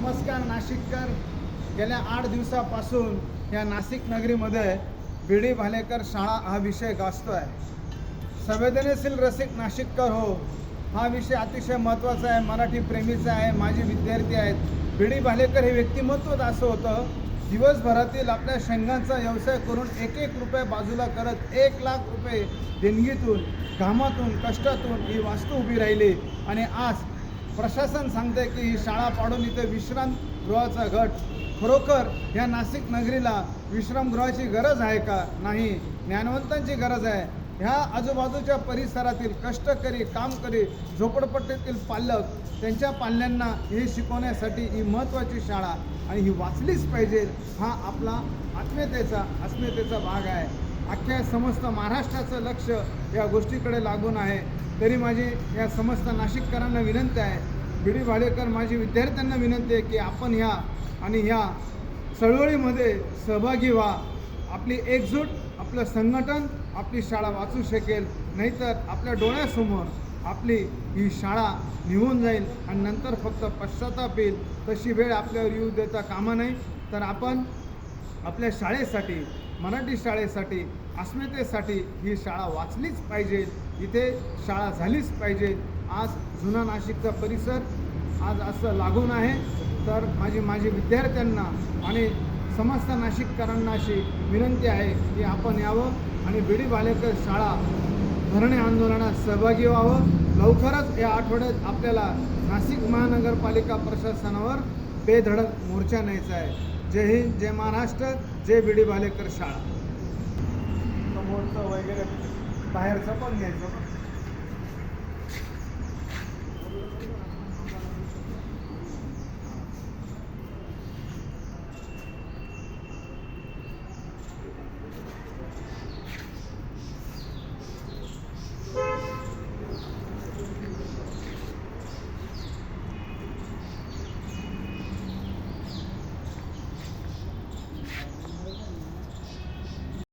नमस्कार नाशिककर. गेल्या आठ दिवसापासून या नाशिक नगरीमध्ये बिडी भालेकर शाळा हा विषय गाजतो आहे संवेदनशील रसिक नाशिककर हो हा विषय अतिशय महत्त्वाचा आहे मराठी प्रेमीचा आहे माझे विद्यार्थी आहेत. बिडी भालेकर हे व्यक्तिमत्वच असं होतं दिवसभरातील आपल्या शेंगांचा व्यवसाय करून एक एक रुपये बाजूला करत एक लाख रुपये देणगीतून घामातून कष्टातून ही वास्तू उभी राहिली. आणि आज प्रशासन सांगते की ही शाळा पाडून इथे विश्रामगृहाचा गट खरोखर या नाशिक नगरीला विश्रामगृहाची गरज आहे का नाही? ज्ञानवंतांची गरज आहे. ह्या आजूबाजूच्या परिसरातील कष्टकरी कामकरी झोपडपट्टीतील पालक त्यांच्या पाल्यांना हे शिकवण्यासाठी ही महत्त्वाची शाळा आणि ही वाचलीच पाहिजे हा आपला आत्मीयतेचा अस्मितेचा भाग आहे. अख्ख्या समस्त महाराष्ट्राचं लक्ष या गोष्टीकडे लागून आहे. तरी माझी या समस्त नाशिककरांना विनंती आहे. बी डी भाडेकर माझी विद्यार्थ्यांना विनंती आहे की आपण ह्या आणि ह्या चळवळीमध्ये सहभागी व्हा. आपली एकजूट आपलं संघटन आपली शाळा वाचू शकेल. नाहीतर आपल्या डोळ्यासमोर आपली ही शाळा निघून जाईल आणि नंतर फक्त पश्चाताप येईल. तशी वेळ आपल्यावर येऊ देता कामा नाही तर आपण आपल्या शाळेसाठी मराठी शाळेसाठी अस्मितेसाठी ही शाळा वाचलीच पाहिजे. इथे शाळा झालीच पाहिजे. आज जुना नाशिकचा परिसर आज असं लागून आहे. तर माझी माझी विद्यार्थ्यांना आणि समस्त नाशिककरांना अशी विनंती आहे की आपण यावं आणि बिडी बालेकर शाळा धरणे आंदोलनात सहभागी व्हावं. लवकरच या आठवड्यात आपल्याला नाशिक महानगरपालिका प्रशासनावर बेधडक मोर्चा न्यायचा आहे. जय हिंद जय महाराष्ट्र जय डी भालेकर शाळा. समोरचं वगैरे बाहेरचं पण घ्यायचं